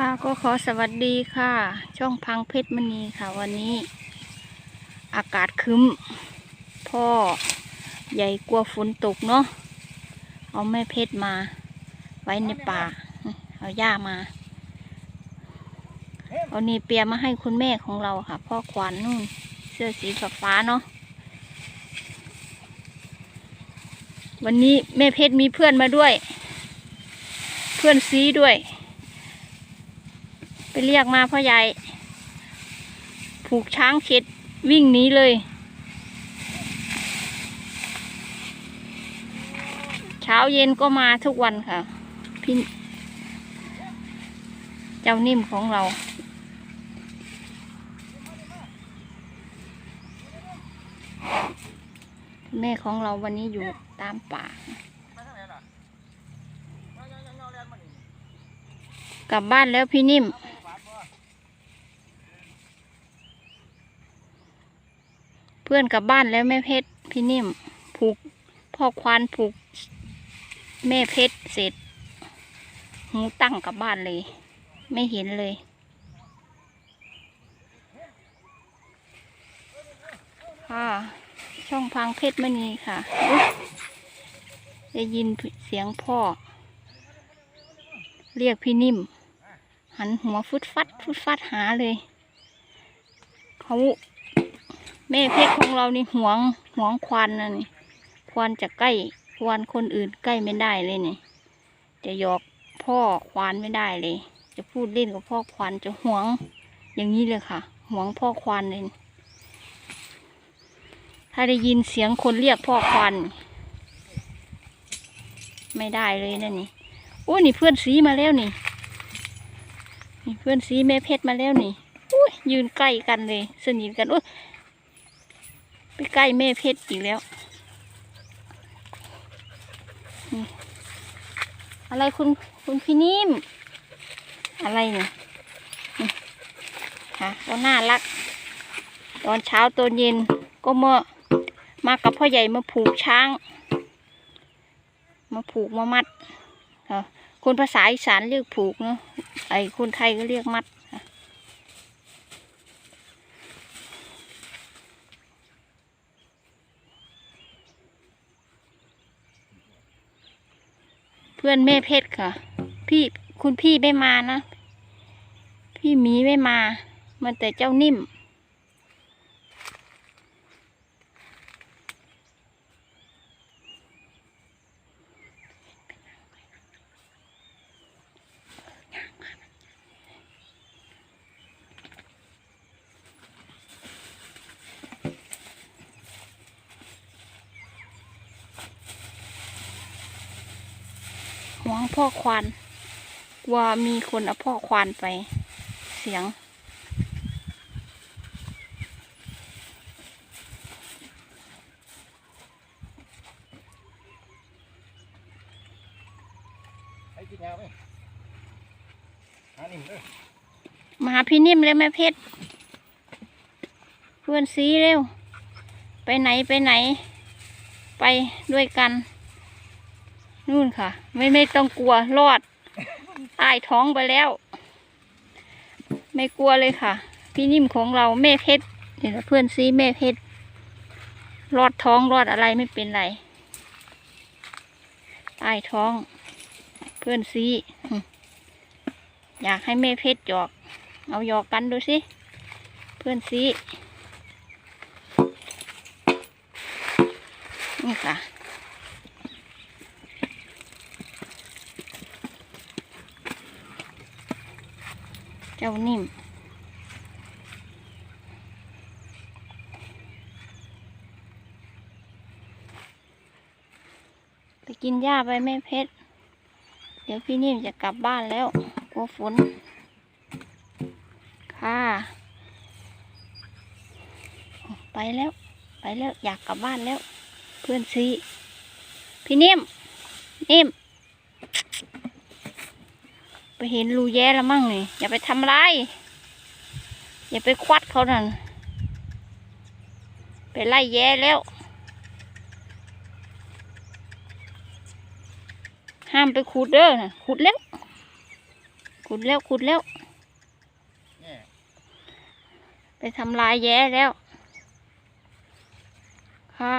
ค่ะก็ขอสวัสดีค่ะ ช่องพังเพชรมณีค่ะ วันนี้อากาศคึ้ม พ่อใหญ่กลัวฝนตกเนาะเอาแม่เพชรมา ไว้ในป่า เอาหญ้ามา เอานีเปียมาให้คุณแม่ของเราค่ะ พ่อขวัญนู่น เสื้อสีฟ้าเนาะวันนี้แม่เพชรมีเพื่อนมาด้วย เพื่อนซีด้วย ไปเรียกมาพ่อใหญ่ ผูกช้างเข็ดวิ่งหนีเลย เช้าเย็นก็มาทุกวันค่ะ พี่เจ้านิ่มของเราแม่ของเราวันนี้อยู่ตามป่ากลับบ้านแล้วพี่นิ่ม พื่อนกลับบ้านแล้วแม่เพชรพี่นิ่มผูกพ่อควานผูก แม่เพชรเสร็จหูตั้งกลับบ้านเลย ไม่เห็นเลย ค่ะ ช่องพังเพชรมณีค่ะได้ยินเสียงพ่อ เรียกพี่นิ่ม หันหัวฟุดฟัด ฟุดฟัดหาเลย เขา ม่เพชรของเรานี่หวงหวงควานนะนี่ควานจะใกล้ควานคนอื่นใกล้ไม่ได้เลยนี่ จะหยอกพ่อควานไม่ได้เลย จะพูดเล่นกับพ่อควานจะหวงอย่างนี้เลยค่ะหวงพ่อควานเลย ถ้าได้ยินเสียงคนเรียกพ่อควานไม่ได้เลยนั่นนี่โอ้ยนี่เพื่อนสีมาแล้วนี่นี่เพื่อนสีแม่เพชรมาแล้วนี่อุ้ยยืนใกล้กันเลย สนิทกันอุ้ย ไปใกล้แม่เพชรอีกแล้ว อะไรคุณคุณพี่นิ่ม อะไรเนี่ยค่ะก็น่ารัก ตอนเช้าตอนเย็นก็มามากับพ่อใหญ่มาผูกช้าง มาผูกมามัดค่ะคนภาษาอีสานเรียกผูกเนาะไอ้คนไทยก็เรียกมัด พื่อนแม่เพชรค่ะ พี่คุณพี่ไม่มานะ พี่หมีไม่มา มันแต่เจ้านิ่ม ห วงพ่อควานกลัว่ามีคนเอาพ่อควานไปเสียงไอ้กินยาไหมมเลยมาหาพี่นิ่มเลยแม่เพชรเพื่อนซีเร็ว ไปไหนไปไหน ไปด้วยกัน นู่นค่ะ ไม่ไม่ต้องกลัวรอดใต้ท้องไปแล้ว ไม่กลัวเลยค่ะ พี่นิ่มของเราแม่เพชรเห็นเพื่อนซีแม่เพชรรอดท้องรอดอะไรไม่เป็นไรใต้ท้อง เพื่อนซีอืมอยากให้แม่เพชรหยอก เอาหยอกกันดูสิ เพื่อนซีนี่ค่ะ จ้านิ่ม ไปกินหญ้าไปแม่เพชร เดี๋ยวพี่นิ่มจะกลับบ้านแล้วกลัวฝน ค่ะ ไปแล้ว ไปแล้วอยากกลับบ้านแล้ว เพื่อนซีพี่นิ่ม นิ่ม เห็นรูแย่แล้วมั่งนี่อย่าไปทำร้ายอย่าไปควัดเขานั่นไปไล่แย่แล้ว ห้ามไปขุดเด้อนะขุดแล้วขุดแล้วขุดแล้ว ไปทำลายแย้แล้ว ค่ะ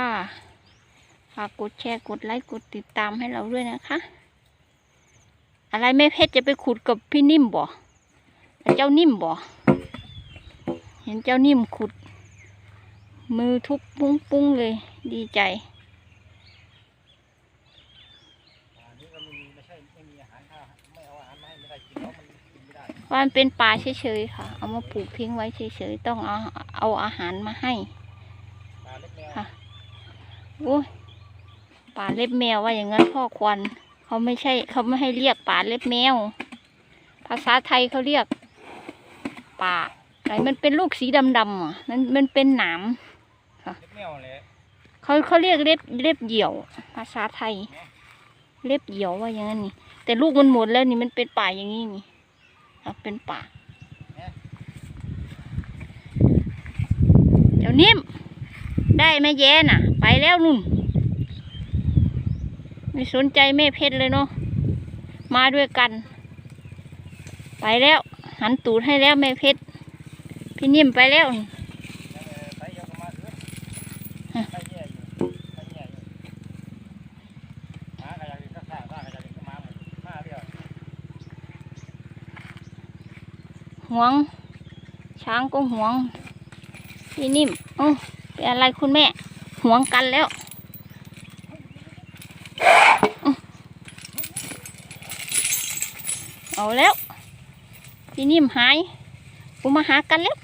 ฝากกดแชร์กดไลค์กดติดตามให้เราด้วยนะคะ อะไรแม่เพชรจะไปขุดกับพี่นิ่มบ่เจ้านิ่มบ่เห็นเจ้านิ่มขุด มือทุบปุ้งปุ้งๆเลย ดีใจว่ามันเป็นป่าเฉยๆค่ะ เอามาปลูกทิ้งไว้เฉยๆ ต้องเอาเอาอาหารมาให้ปลาเล็กแมวค่ะโอ้ป่าเล็บแมวว่าอย่างนั้นพ่อควัน เขาไม่ใช่ เขาไม่ให้เรียกป่าเล็บแมว ภาษาไทยเขาเรียกป่าอะไรมันเป็นลูกสีดำๆอะมันมันเป็นหนามเล็กแมวเลยเขาเขาเรียกเล็บเล็บเหยี่ยว ภาษาไทย เล็บเหยี่ยวว่าอย่างนั้นนี่ แต่ลูกมันหมดแล้วนี่มันเป็นป่าอย่างนี้นี่อะเป็นป่าเดี๋ยวนิ่มได้แม่แย่น่ะ ไปแล้วนุ่น ไม่สนใจแม่เพชรเลยเนาะมาด้วยกัน ไปแล้ว หันตูดให้แล้วแม่เพชรพี่นิ่มไปแล้วนี่ไปเยอะมาเถอะไปแย่อยู่ไปแย่อยู่หมาก็อยากกินข้าวง ช้างก็หวง พี่นิ่มเอ้าเป็นอะไรคุณแม่หวงกันแล้วอื้อ เอาแล้ว พี่นิ่มหายกูมาหากันแล้ว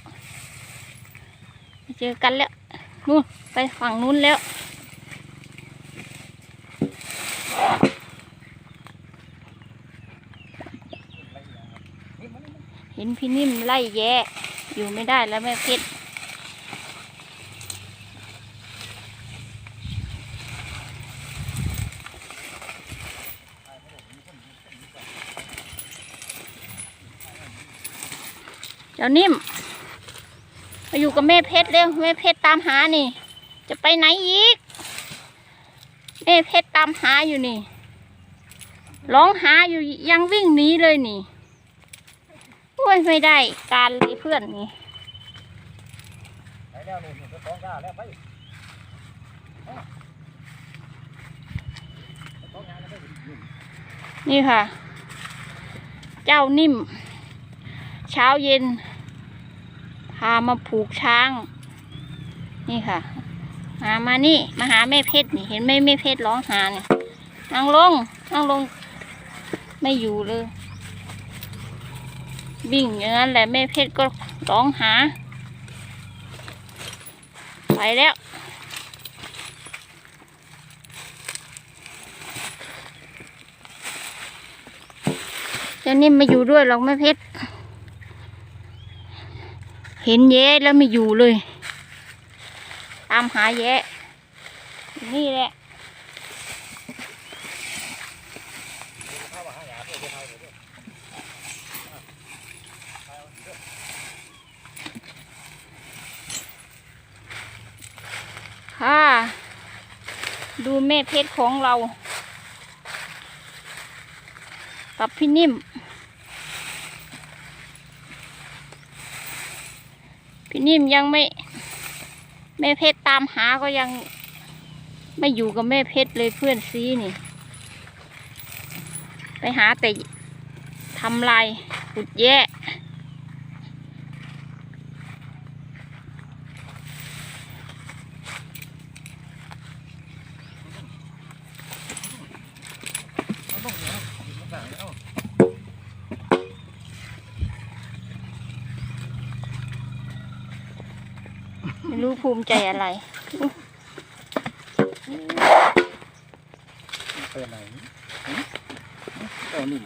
เจอกันแล้วนู่นไปฝั่งนู้นแล้ว เห็นพี่นิ่มไล่แย่อยู่ไม่ได้แล้วแม่เพชร เดี๋ยวนิ่มมาอยู่กับแม่เพชรเร็วแม่เพชรตามหานี่ จะไปไหนอีกแม่เพชรตามหาอยู่นี่ร้องหาอยู่ยังวิ่งหนีเลยนี่โอ้ยไม่ได้การเลยเพื่อนนี่ไปแล้วนี่นี่ท้องกาแล้วไปนี่ค่ะ เจ้านิ่ม เช้าเย็น พามาผูกช้าง นี่ค่ะ มามานี่ มาหาแม่เพชรนี่ เห็นไหมแม่เพชรร้องหาเนี่ยนั่งลงนั่งลง ไม่อยู่เลยวิ่งอย่างนั้นแหละแม่เพชรก็ร้องหา ไปแล้ว เจ้านิ่มไม่อยู่ด้วยหรอกแม่เพชร เห็นแย้แล้วไม่อยู่เลย ตามหาแย้นี่แหละค่ะ ดูแม่เพชรของเรา กับพี่นิ่ม พี่นิ่มยังไม่แม่เพชรตามหาก็ยังไม่อยู่กับแม่เพชรเลยเพื่อนซีนี่ ไปหาแต่ทำลายขุดแย่ เอาลงเนี่ยเอาลงสั่งเนี่ยเอา ไม่ รู้ภูมิใจอะไรไปไหนเอานิ่ม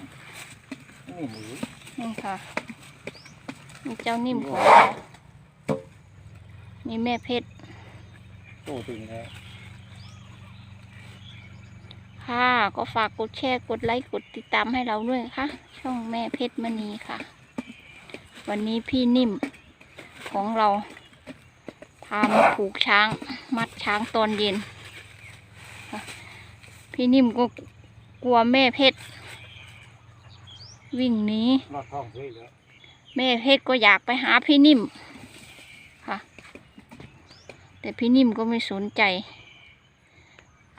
นี่หมูนี่ค่ะนี่เจ้านิ่มของเรานี่แม่เพชรโตตึงแล้วค่ะก็ฝากกดแชร์กดไลค์กดติดตามให้เราด้วยนะคะช่องแม่เพชรมณีค่ะ วันนี้พี่นิ่มของเรา พามาผูกช้าง มัดช้างตอนเย็น พี่นิ่มก็กลัวแม่เพชรวิ่งหนีแล้วแม่เพชรก็อยากไปหาพี่นิ่มค่ะ แต่พี่นิ่มก็ไม่สนใจ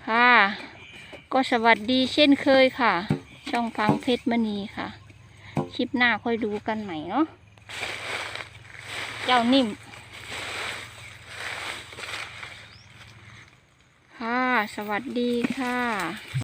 ค่ะ ก็สวัสดีเช่นเคยค่ะ ช่องฟังเพชรมณีค่ะ คลิปหน้าค่อยดูกันใหม่เนาะเจ้านิ่ม ค่ะ สวัสดีค่ะ